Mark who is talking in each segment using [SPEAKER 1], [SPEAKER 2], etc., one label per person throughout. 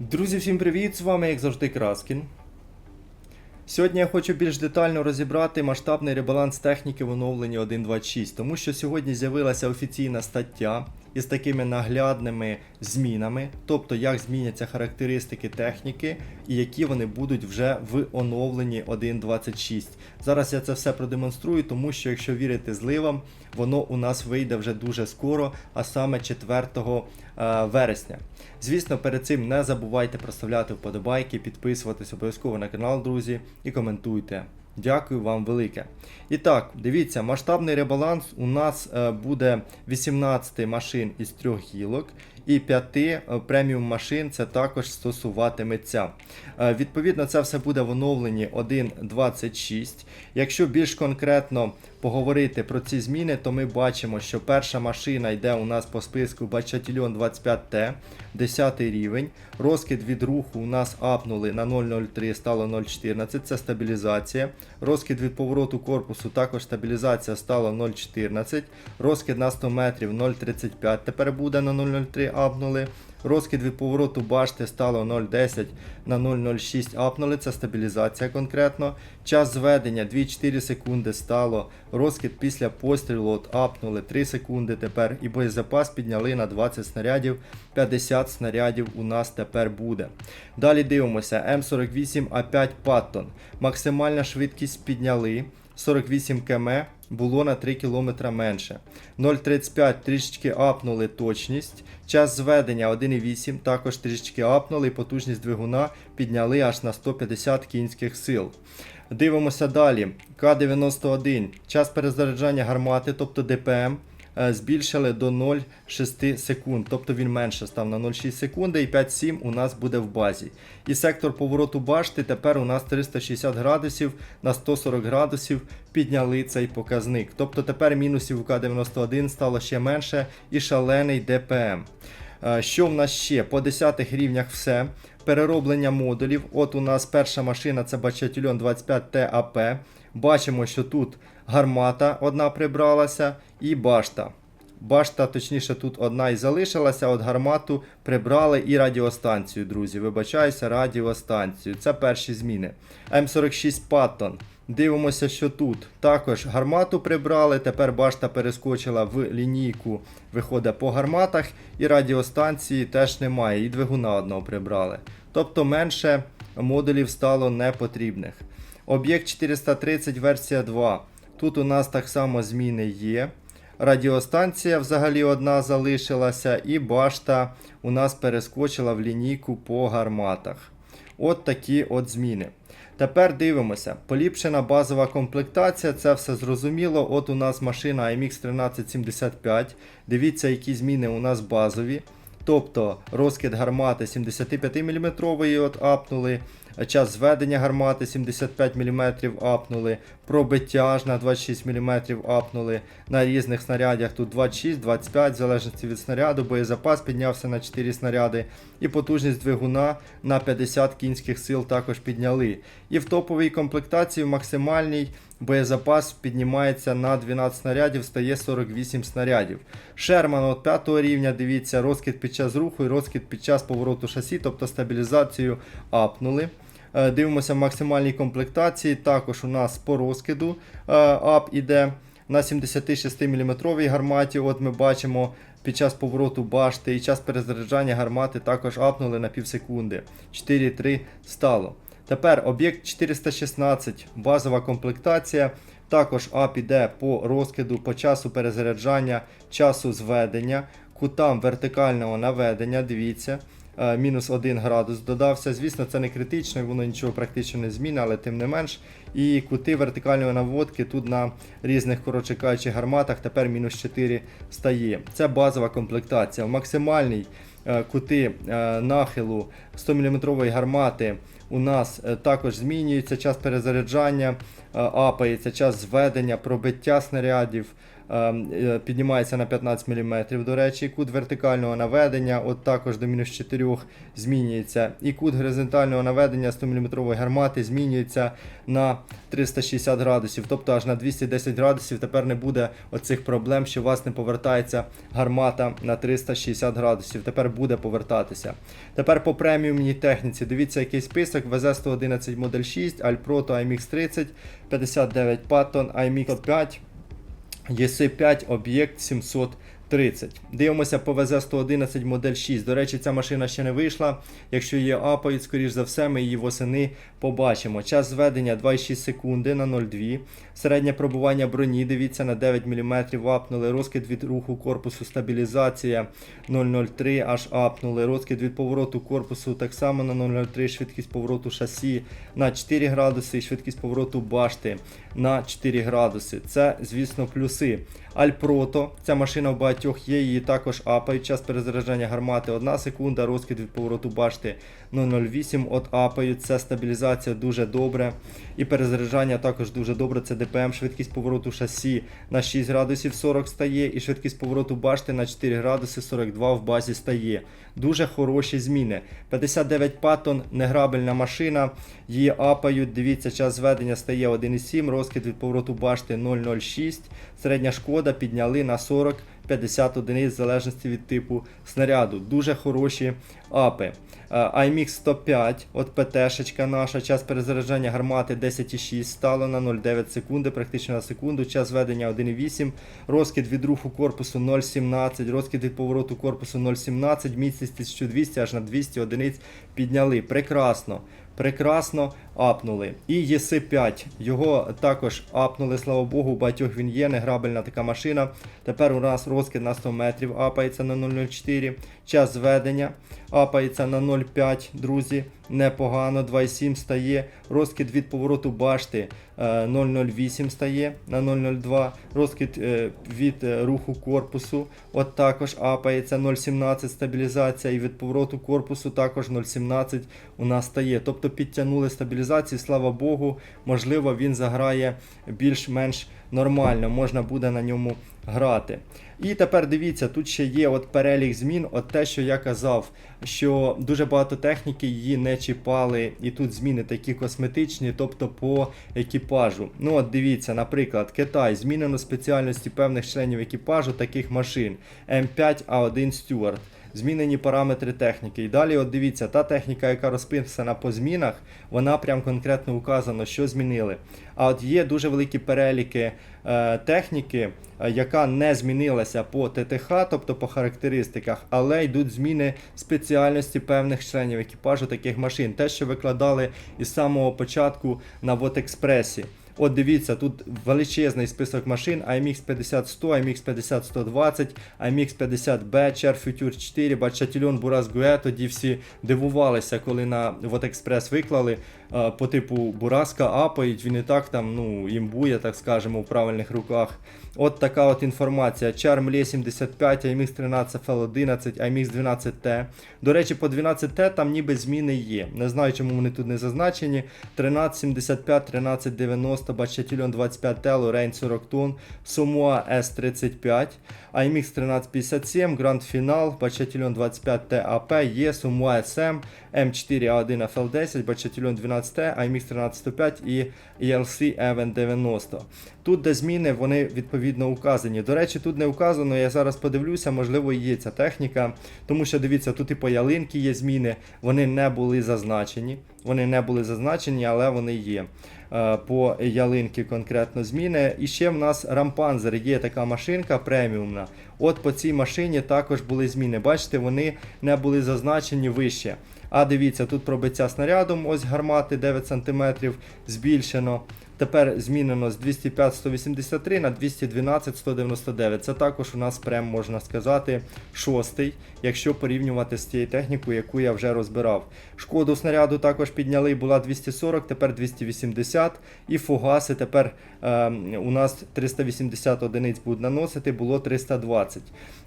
[SPEAKER 1] Друзі, всім привіт! З вами, як завжди, Краскін. Сьогодні я хочу більш детально розібрати масштабний ребаланс техніки в оновленні 1.26, тому що сьогодні з'явилася офіційна стаття із такими наглядними змінами, тобто як зміняться характеристики техніки і які вони будуть вже в оновленні 1.26. Зараз я це все продемонструю, тому що якщо вірити зливам, воно у нас вийде вже дуже скоро, а саме 4 е, вересня. Звісно, перед цим не забувайте проставляти вподобайки, підписуватись обов'язково на канал, друзі, і коментуйте. Дякую вам велике. І так, дивіться, масштабний ребаланс у нас е, буде 18 машин із трьох гілок. І 5 преміум машин це також стосуватиметься. Е, Відповідно, це все буде в оновленні 1.26. Якщо більш конкретно поговорити про ці зміни, то ми бачимо, що перша машина йде у нас по списку Бачатільон 25Т, 10 рівень. Розкид від руху у нас апнули на 0,03, стало 0,14, це стабілізація. Розкид від повороту корпусу також стабілізація стала 0,14. Розкид на 100 метрів 0,35 тепер буде на 0,03 апнули. Розкид від повороту башти стало 0,10 на 0,06 апнули, це стабілізація конкретно. Час зведення 2,4 секунди стало. Розкид після пострілу от апнули 3 секунди тепер. І боєзапас підняли на 20 снарядів. 50 снарядів у нас тепер буде. Далі дивимося, М48А5 Паттон. Максимальна швидкість підняли. 48 км було на 3 км менше. 0,35 трішечки апнули точність. Час зведення 1,8 також трішечки апнули і потужність двигуна підняли аж на 150 кінських сил. Дивимося далі. К-91. Час перезаряджання гармати, тобто ДПМ, збільшили до 0,6 секунд, тобто він менше став на 0,6 секунди і 5,7 у нас буде в базі. І сектор повороту башти тепер у нас 360 градусів на 140 градусів підняли цей показник. Тобто тепер мінусів у К91 стало ще менше і шалений ДПМ. Е, Що в нас ще? По 10 рівнях все. Перероблення модулів. От у нас перша машина це Бачатільон 25Т АП. Бачимо, що тут гармата одна прибралася і башта. Башта, точніше, тут одна і залишилася, от гармату прибрали і радіостанцію, друзі. Вибачаюся, радіостанцію. Це перші зміни. М46 Паттон. Дивимося, що тут. Також гармату прибрали, тепер башта перескочила в лінійку, виходить по гарматах, і радіостанції теж немає, і двигуна одного прибрали. Тобто менше модулів стало непотрібних. Об'єкт 430 версія 2. Тут у нас так само зміни є. Радіостанція взагалі одна залишилася, і башта у нас перескочила в лінійку по гарматах. От такі от зміни. Тепер дивимося. Поліпшена базова комплектація, це все зрозуміло. От у нас машина AMX 1375. Дивіться, які зміни у нас базові. Тобто розкид гармати 75 мм от апнули, час зведення гармати 75 мм апнули, пробиття на 26 мм апнули. На різних снарядях тут 26, 25, в залежності від снаряду, боєзапас піднявся на 4 снаряди. І потужність двигуна на 50 кінських сил також підняли. І в топовій комплектації в максимальній боєзапас піднімається на 12 снарядів, стає 48 снарядів. Шерман от 5 рівня, дивіться, розкид під час руху і розкид під час повороту шасі, тобто стабілізацію апнули. Е, Дивимося в максимальній комплектації. Також у нас по розкиду е, ап іде на 76 мм гарматі. От ми бачимо під час повороту башти і час перезаряджання гармати також апнули на пів секунди. 4,3 стало. Тепер об'єкт 416, базова комплектація. Також ап іде по розкиду, по часу перезаряджання, часу зведення, кутам вертикального наведення. Дивіться, мінус 1 градус додався. Звісно, це не критично, воно нічого практично не змінить, але тим не менш. І кути вертикальної наводки тут на різних коротше кажучи, гарматах тепер мінус 4 стає. Це базова комплектація. В максимальній е, кути е, нахилу 100 мм гармати у нас е, також змінюється час перезаряджання, е, апається час зведення, пробиття снарядів, е, піднімається на 15 мм, до речі, кут вертикального наведення, от також до мінус 4 змінюється. І кут горизонтального наведення 100 мм гармати змінюється на 360 градусів, тобто аж на 210 градусів тепер не буде оцих проблем, що у вас не повертається гармата на 360 градусів. Тепер буде повертатися. Тепер по преміумній техніці. Дивіться, який список. ВЗ-111 Модель 6, Alproto IMX 30, 59 Patton, IMX 5, EC5, об'єкт 730. Дивимося по ВЗ-111 модель 6. До речі, ця машина ще не вийшла. Якщо її апають, скоріш за все, ми її восени побачимо. Час зведення 2,6 секунди на 0,2. Середнє пробування броні, дивіться, на 9 мм апнули. Розкид від руху корпусу, стабілізація 0,03 аж апнули. Розкид від повороту корпусу так само на 0,03. Швидкість повороту шасі на 4 градуси і швидкість повороту башти на 4 градуси. Це, звісно, плюси. Альпрото, ця машина в багатьох є, її також апають. Час перезаряджання гармати 1 секунда, розкид від повороту башти 0,08 от апають. Це стабілізація дуже добре. І перезаряджання також дуже добре. Це ДПМ, швидкість повороту шасі на 6 градусів 40 стає, і швидкість повороту башти на 4 градуси 42 в базі стає. Дуже хороші зміни. 59 паттон, неграбельна машина. Її апають. Дивіться, час зведення стає 1,7, розкид від повороту башти 0,06. Середня шкода підняли на 40. 50 одиниць в залежності від типу снаряду. Дуже хороші апи. Е, IMX 105, от ПТшечка наша, час перезаряджання гармати 10,6 стало на 0,9 секунди, практично на секунду, час ведення 1,8, розкид від руху корпусу 0,17, розкид від повороту корпусу 0,17, міцність 1200 аж на 200 одиниць підняли. Прекрасно. Прекрасно апнули. І ЄС5. Його також апнули, слава Богу, у багатьох він є, неграбельна така машина. Тепер у нас розкид на 100 метрів апається на 0,04. Час зведення апається на 0,5, друзі. Непогано, 2,7 стає. Розкид від повороту башти е, 0,08 стає на 0,02. Розкид е, від е, руху корпусу от також апається 0,17 стабілізація. І від повороту корпусу також 0,17 у нас стає. Тобто підтягнули стабілізацію, слава Богу, можливо, він заграє більш-менш нормально, можна буде на ньому грати. І тепер дивіться, тут ще є от перелік змін, от те, що я казав, що дуже багато техніки її не чіпали, і тут зміни такі косметичні, тобто по екіпажу. Ну от дивіться, наприклад, Китай змінено спеціальності певних членів екіпажу таких машин М5А1 Стюарт. Змінені параметри техніки. І далі, от дивіться, та техніка, яка розписана по змінах, вона прям конкретно указано, що змінили. А от є дуже великі переліки е, техніки, е, яка не змінилася по ТТХ, тобто по характеристиках, але йдуть зміни спеціальності певних членів екіпажу таких машин. Те, що викладали із самого початку на Вотекспресі. От дивіться, тут величезний список машин IMX 50 IMX 50 120, IMX 50B, Cher Future 4, Бачатільон Бурас Гуе. Тоді всі дивувалися, коли на Вотекспрес виклали е, по типу Бураска апають, він і так там ну, імбує, так скажемо, в правильних руках. От така от інформація. Charm Lee 75, IMX 13 FL11, IMX 12T. До речі, по 12T там ніби зміни є. Не знаю, чому вони тут не зазначені. 1375, 1390, Бачатільон 25T, Lorraine 40 тонн, Somoa S35, IMX 1357, Grand Final, Бачатільон 25T AP, є Somoa SM, M4A1 FL10, Бачатільон 12T, IMX 1305 і ELC Event 90. Тут, де зміни, вони відповідно указані. До речі, тут не указано, я зараз подивлюся, можливо, є ця техніка. Тому що дивіться, тут і по ялинки є зміни, вони не були зазначені. Вони не були зазначені, але вони є. Е, По ялинки конкретно зміни. І ще в нас рампанзер є така машинка преміумна. От по цій машині також були зміни. Бачите, вони не були зазначені вище. А дивіться, тут пробиття снарядом, ось гармати 9 см збільшено. Тепер змінено з 205-183 на 212-199. Це також у нас прем, можна сказати, шостий, якщо порівнювати з тією технікою, яку я вже розбирав. Шкоду снаряду також підняли, була 240, тепер 280. І фугаси тепер е, у нас 380 одиниць будуть наносити, було 320.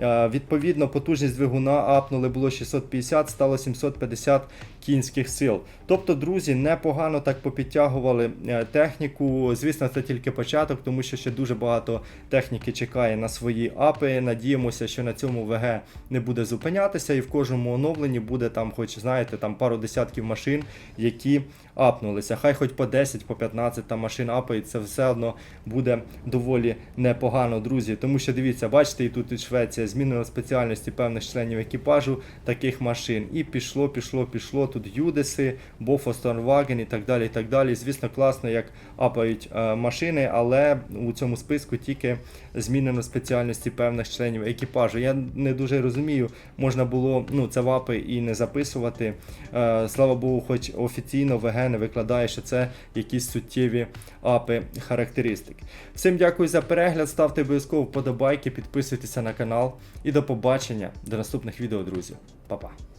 [SPEAKER 1] Е, відповідно, потужність двигуна апнули було 650, стало 750 кінських сил. Тобто, друзі, непогано так попідтягували е, техніку. Техніку. Звісно, це тільки початок, тому що ще дуже багато техніки чекає на свої апи. Надіємося, що на цьому ВГ не буде зупинятися, і в кожному оновленні буде там, хоч знаєте, там пару десятків машин, які апнулися. Хай хоч по 10, по 15 там машин апають, це все одно буде доволі непогано, друзі. Тому що дивіться, бачите, і тут і Швеція змінила спеціальності певних членів екіпажу таких машин. І пішло, пішло, пішло. Тут Юдеси, Бофо, Stormwagen і так далі. і так далі. Звісно, класно, як апають е, машини, але у цьому списку тільки змінено спеціальності певних членів екіпажу. Я не дуже розумію, можна було ну, це в апи і не записувати. Е, слава Богу, хоч офіційно ВГ не викладає, що це якісь суттєві апи характеристики. Всім дякую за перегляд, ставте обов'язково вподобайки, підписуйтеся на канал і до побачення до наступних відео, друзі. Па-па.